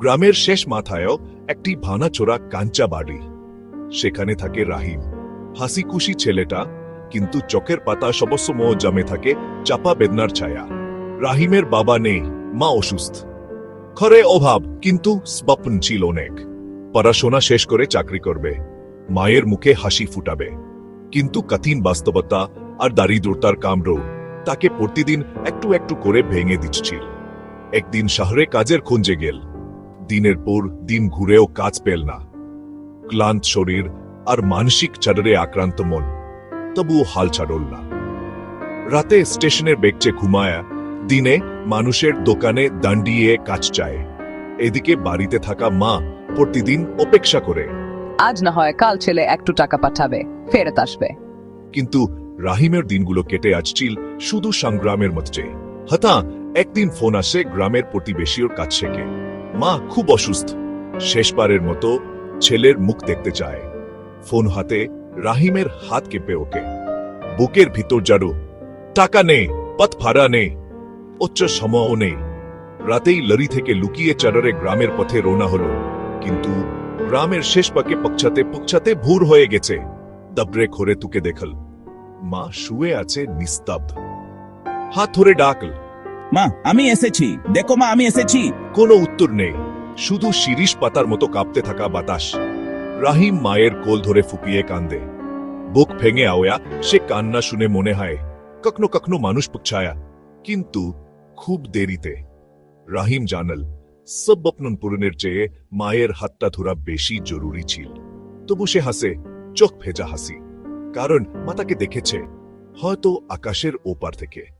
গ্রামের শেষ মাথায়ও একটি ভাঙাচোরা কাঞ্চা বাড়ি। সেখানে থাকে রাহিম। হাসি খুশি ছেলেটা, কিন্তু চোখের পাতা সবসময় জমে থাকে চাপা বেদনার ছায়া। রাহিমের বাবা নেই, মা অসুস্থ। খরে অভাব, কিন্তু স্বপ্ন ছিল অনেক। পড়াশোনা শেষ করে চাকরি করবে। মায়ের মুখে হাসি ফুটাবে। কিন্তু কঠিন বাস্তবতা আর দারিদ্রতার কামড় তাকে প্রতিদিন একটু একটু করে ভেঙে দিচ্ছিল। একদিন শহরে কাজের খুঁজে গেল। দিনের পর দিন ঘুরেও কাজ পেল না। ক্লান্ত শরীর আর মানসিক চাদরে আক্রান্ত মন তবুও হাল ছাড়ল না। রাতে স্টেশনের বেগচে ঘুমায়া দিনে মানুষের দোকানে দাঁড়িয়ে কাজ চায়। এদিকে বাড়িতে থাকা মা প্রতিদিন অপেক্ষা করে। আজ না হয় কাল ছেলে একটু টাকা পাঠাবে ফেরত আসবে। কিন্তু রাহিমের দিনগুলো কেটে আসছিল শুধু সংগ্রামের মধ্যে। হতা একদিন ফোন আসে গ্রামের প্রতিবেশীর কাছ থেকে। মা খুব অসুস্থ। শেষবারের মতো ছেলের মুখ দেখতে চায়। ফোন হাতে রাহিমের হাত কেঁপে ওকে বুকের ভিতর জারু টাকা নেই, পথ ভাড়া নেই, উচ্চ সময়ও নেই। রাতেই লরি থেকে লুকিয়ে চাররে গ্রামের পথে রওনা হলো। কিন্তু গ্রামের শেষ পাকে পকছাতে পকছাতে ভুর হয়ে গেছে। দবরে খোরে তুকে দেখল। মা শুয়ে আছে নিস্তব্ধ। হাত ধরে ডাকল। মা, আমি এসেছি। দেখো মা, আমি এসেছি। কোনো উত্তর নেই। শুধু শিরিষ পাতার মতো কাঁপতে থাকা বাতাস। রাহিম মায়ের কোল ধরে ফুপিয়ে কান্দে বুক ভেঙে আওয়া, সে কান্না শুনে মনে হয়, কখনো কখনো মানুষ পুচ্ছায়া কিন্তু খুব দেরিতে। রাহিম জানাল, সব বপনন পূরণের চেয়ে মায়ের হাতটা ধরা বেশি জরুরি ছিল। তবু সে হাসে, চোখ ভেজা হাসি। কারণ মাতাকে দেখেছে, হয়তো আকাশের ওপার থেকে।